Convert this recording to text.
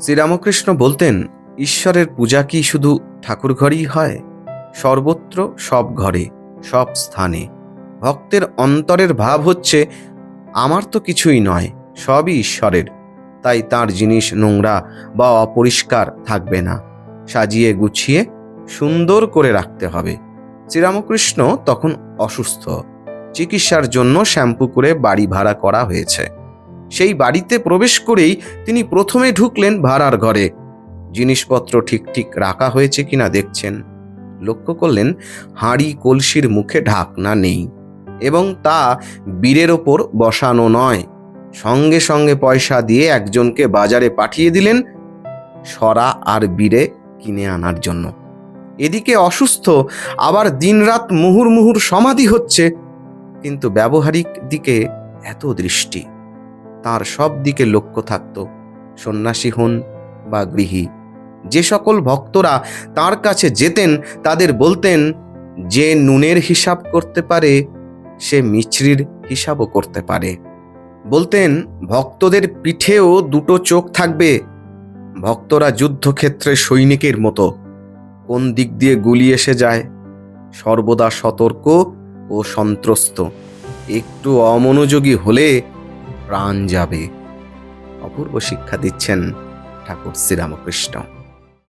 শ্রীরামকৃষ্ণ বলতেন, ঈশ্বরের পূজা কি শুধু ঠাকুর ঘরেই হয়? সর্বত্র সব ঘরে, সব স্থানে। ভক্তের অন্তরের ভাব হচ্ছে, আমার তো কিছুই নয়, সবই ঈশ্বরের। তাই তার জিনিস নোংরা বা অপরিষ্কার থাকবে না। সাজিয়ে গুছিয়ে সুন্দর করে রাখতে হবে। শ্রীরামকৃষ্ণ তখন অসুস্থ। চিকিৎসার জন্য শ্যাম্পু করে বাড়ি ভাড়া করা হয়েছে। সেই বাড়িতে প্রবেশ করেই তিনি প্রথমে ঢুকলেন ভাড়ার ঘরে। জিনিসপত্র ঠিক ঠিক রাখা হয়েছে কিনা দেখছেন। লক্ষ্য করলেন হাঁড়ি, কলসির মুখে ঢাকনা নেই এবং তা বীরের ওপর বসানো নয়। সঙ্গে সঙ্গে পয়সা দিয়ে একজনকে বাজারে পাঠিয়ে দিলেন সরা আর বীরে কিনে আনার জন্য। এদিকে অসুস্থ, আবার দিনরাত মুহুর মুহুর সমাধি হচ্ছে। কিন্তু ব্যবহারিক দিকে এত দৃষ্টি। তার সব দিকে লক্ষ্য থাকত, সন্ন্যাসী হন বা গৃহী। যে সকল ভক্তরা তার কাছে যেতেন, তাদের বলতেন, যে নুনের হিসাব করতে পারে, সে মিছরির হিসাবও করতে পারে। বলতেন, ভক্তদের পিঠেও দুটো চোখ থাকবে, ভক্তরা যুদ্ধক্ষেত্রে সৈনিকের মতো। কোন দিক দিয়ে গুলি এসে যায়, সর্বদা সতর্ক ও সন্ত্রস্ত। একটু অমনোযোগী হলে প্রাণ যাবে। অপূর্ব শিক্ষা দিচ্ছেন ঠাকুর শ্রীরামকৃষ্ণ।